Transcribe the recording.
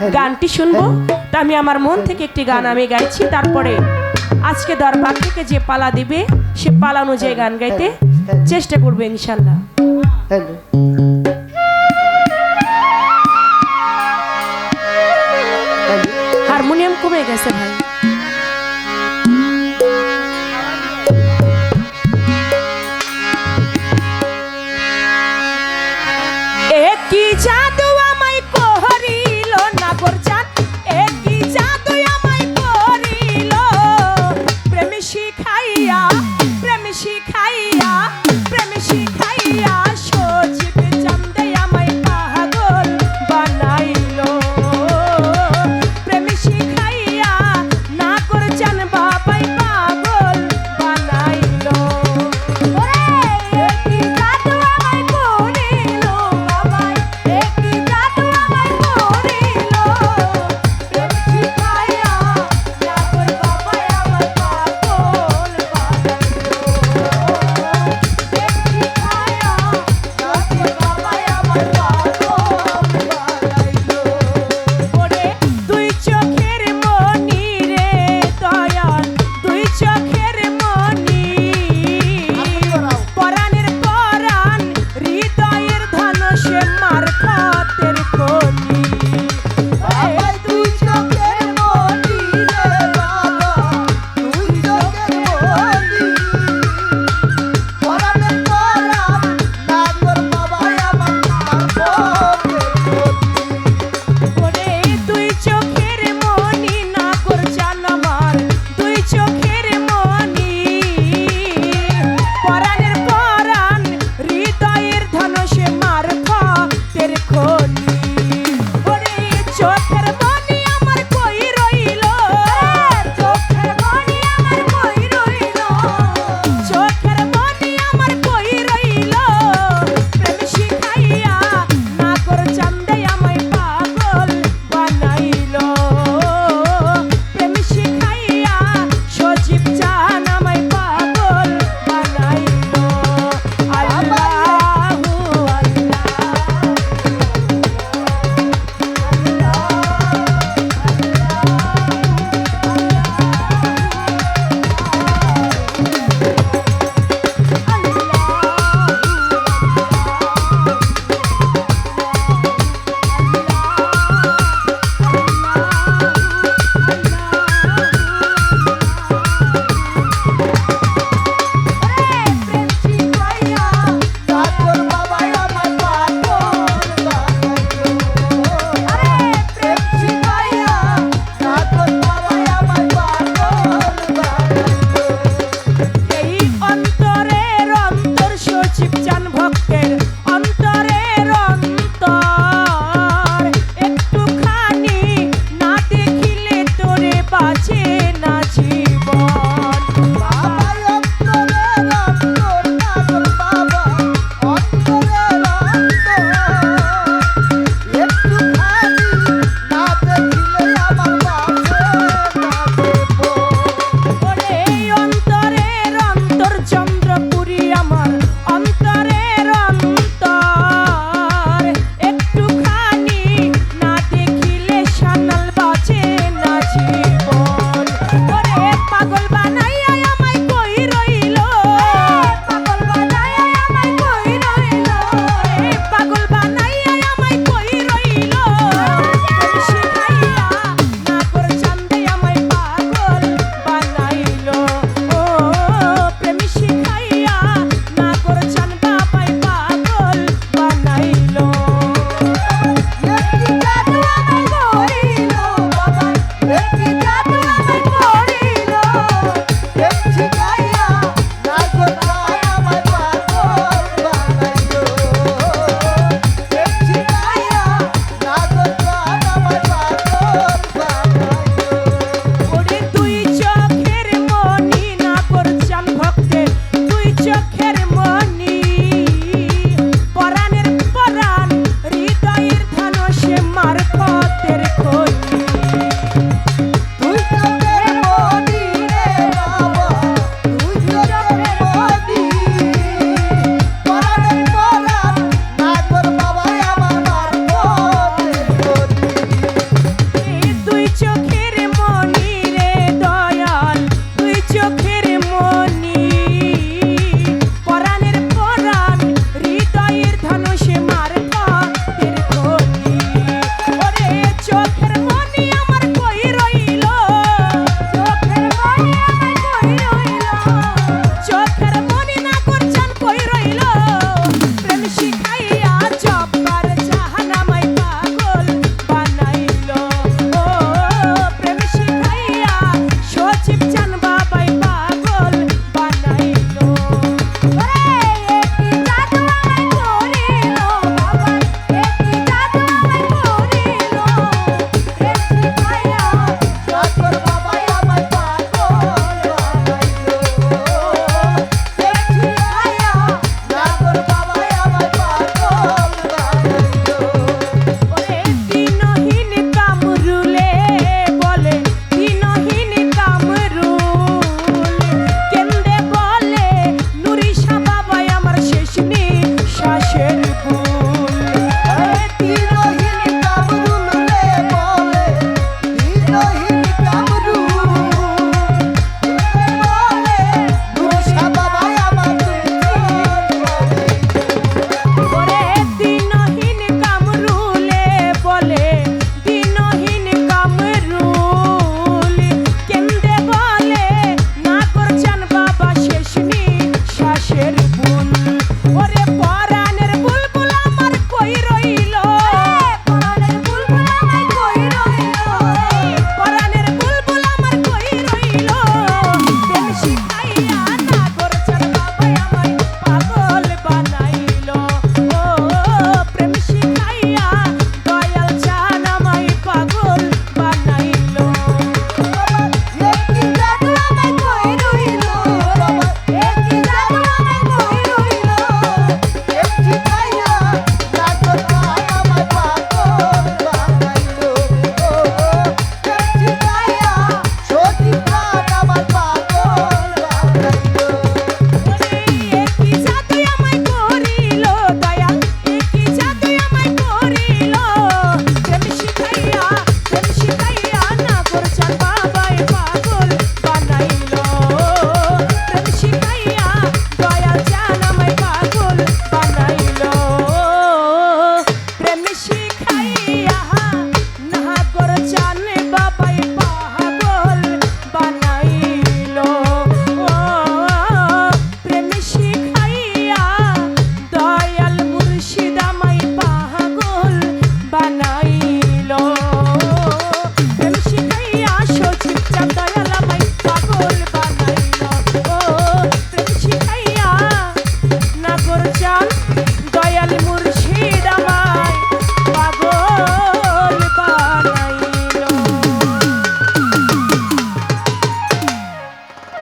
হ্যাঁ। গানটি শুনব? হ্যাঁ। তা আমি আমার মন থেকে একটি গান আমি গাইছি তারপরে আজকে দরবার থেকে যে পালা দিবে সে পালা অনুযায়ী গান গাইতে হ্যাঁ, চেষ্টা করবে ইনশাল্লাহ। হারমোনিয়াম কমে গেছে ভাই।